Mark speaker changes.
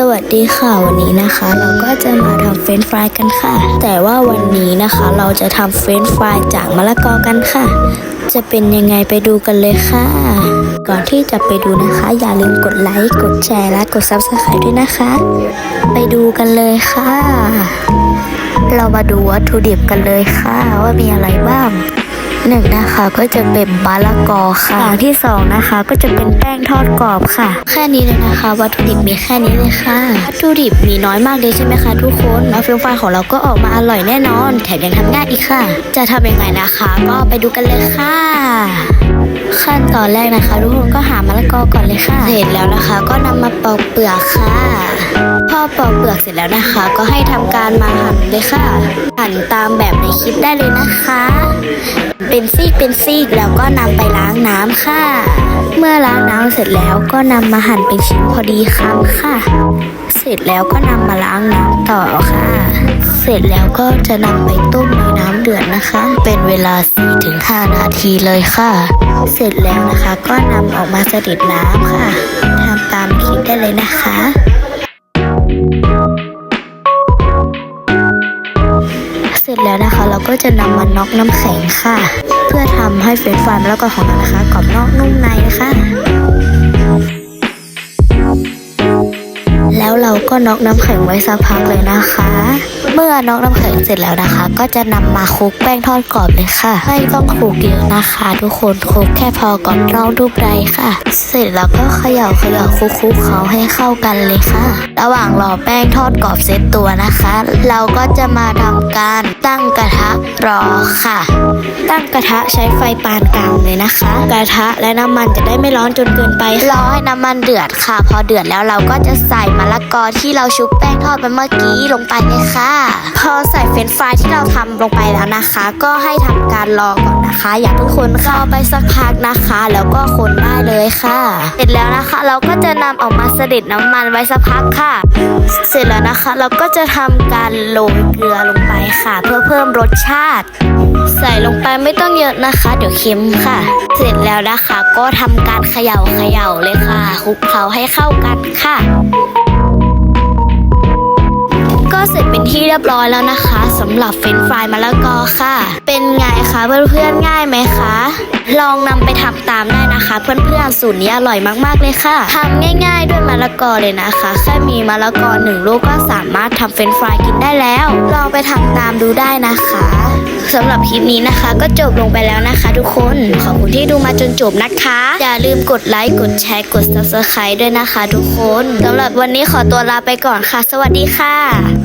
Speaker 1: สวัสดีค่ะวันนี้นะคะ เราก็จะมาทำเฟรนช์ฟรายกันค่ะ แต่ว่าวันนี้นะคะเราจะทำเฟรนช์ฟรายจากมะละกอกันค่ะ จะเป็นยังไงไปดูกันเลยค่ะ ก่อนที่จะไปดูนะคะ อย่าลืมกดไลค์กดแชร์และกด subscribe ด้วยนะคะ ไปดูกันเลยค่ะ เรามาดูวัตถุดิบกันเลยค่ะ ว่ามีอะไรบ้าง หนึ่งนะคะก็จะเป็นมะละกอค่ะอย่างที่สองนะคะก็จะเป็นแป้งทอดกรอบค่ะ แค่นี้เลยนะคะ วัตถุดิบมีแค่นี้เลยค่ะ วัตถุดิบมีน้อยมากเลยใช่ไหมคะทุกคนแล้วเฟรนช์ฟรายของเราก็ออกมาอร่อยแน่นอน แถมยังทำง่ายอีกค่ะ จะทำยังไงนะคะ ก็ไปดูกันเลยค่ะ ขั้นตอนแรกนะคะ ทุกคนก็หามะละกอก่อนเลยค่ะ เสร็จแล้วนะคะ ก็นำมาปอกเปลือกค่ะพ อปอกเปลือกเสร็จแล้วนะคะ ก็ให้ทำการมาหั่นเลยค่ะ หั่นตามแบบในคลิปได้เลยนะคะ เป็นซีกเป็นซีกแล้วก็นำไปล้างน้ำค่ะ เมื่อล้างน้ำเสร็จแล้วก็นำมาหั่นเป็นชิ้นพอดีคำค่ะ เสร็จแล้วก็นำมาล้างน้ำต่อค่ะ เสร็จแล้วก็จะนำไปต้มในน้ำเดือดนะคะ เป็นเวลา 4-5 นาทีเลยค่ะ เสร็จแล้วนะคะก็นำออกมาสะเดิดน้ำค่ะทำตามคลิปได้เลยนะคะ แล้วนะคะ เราก็จะนำมาน็อกน้ำแข็งค่ะ เพื่อทำให้เฟรนฟรายมะละกอของเรานะคะกรอบนอกนุ่มในนะคะ น็อกน้ำแข็งไว้สักพักเลยนะคะ เมื่อน็อกน้ำแข็งเสร็จแล้วนะคะ ก็จะนำมาคลุกแป้งทอดกรอบเลยค่ะ ไม่ต้องคลุกเยอะนะคะ ทุกคนคลุกแค่พอก่อนเรารูปไรค่ะ เสร็จแล้วก็เขย่าเขย่าคลุกคลุกเขาให้เข้ากันเลยค่ะ ระหว่างรอแป้งทอดกรอบเซตตัวนะคะ เราก็จะมาทำการตั้งกระทะรอค่ะ ตั้งกระทะใช้ไฟปานกลางเลยนะคะ กระทะและน้ำมันจะได้ไม่ร้อนจนเกินไปรอให้น้ำมันเดือดค่ะ พอเดือดแล้วเราก็จะใส่มะละกอที่ที่เราชุบแป้งทอดไปเมื่อกี้ลงไปเลยค่ะ พอใส่เฟรนฟรายที่เราทำลงไปแล้วนะคะ ก็ให้ทำการรอก่อนนะคะ อย่าเพิ่งคนเข้าไปสักพักนะคะ แล้วก็คนได้เลยค่ะ เสร็จแล้วนะคะ เราก็จะนำออกมาเสด็จน้ำมันไว้สักพักค่ะ เสร็จแล้วนะคะ เราก็จะทำการโรยเกลือลงไปค่ะ เพื่อเพิ่มรสชาติ ใส่ลงไปไม่ต้องเยอะนะคะ เดี๋ยวเค็มค่ะ เสร็จแล้วนะคะก็ทำการเขย่าเขย่าเลยค่ะคลุกเคล้าให้เข้ากันค่ะ ก็เสร็จเป็นที่เรียบร้อยแล้วนะคะสำหรับเฟรนช์ฟรายมะละกอค่ะ เป็นไงคะเพื่อนๆง่ายไหมคะ ลองนำไปทำตามได้นะคะ เพื่อนๆสูตรนี้อร่อยมากๆเลยค่ะทำง่ายๆด้วยมะละกอเลยนะคะ แค่มีมะละกอหนึ่งลูกก็สามารถทำเฟรนช์ฟรายกินได้แล้ว ลองไปทำตามดูได้นะคะสำหรับคลิปนี้นะคะ ก็จบลงไปแล้วนะคะ ทุกคนขอบคุณที่ดูมาจนจบนะคะ อย่าลืมกดไลค์กดแชร์กด subscribe ด้วยนะคะ ทุกคนสำหรับวันนี้ขอตัวลาไปก่อนค่ะ สวัสดีค่ะ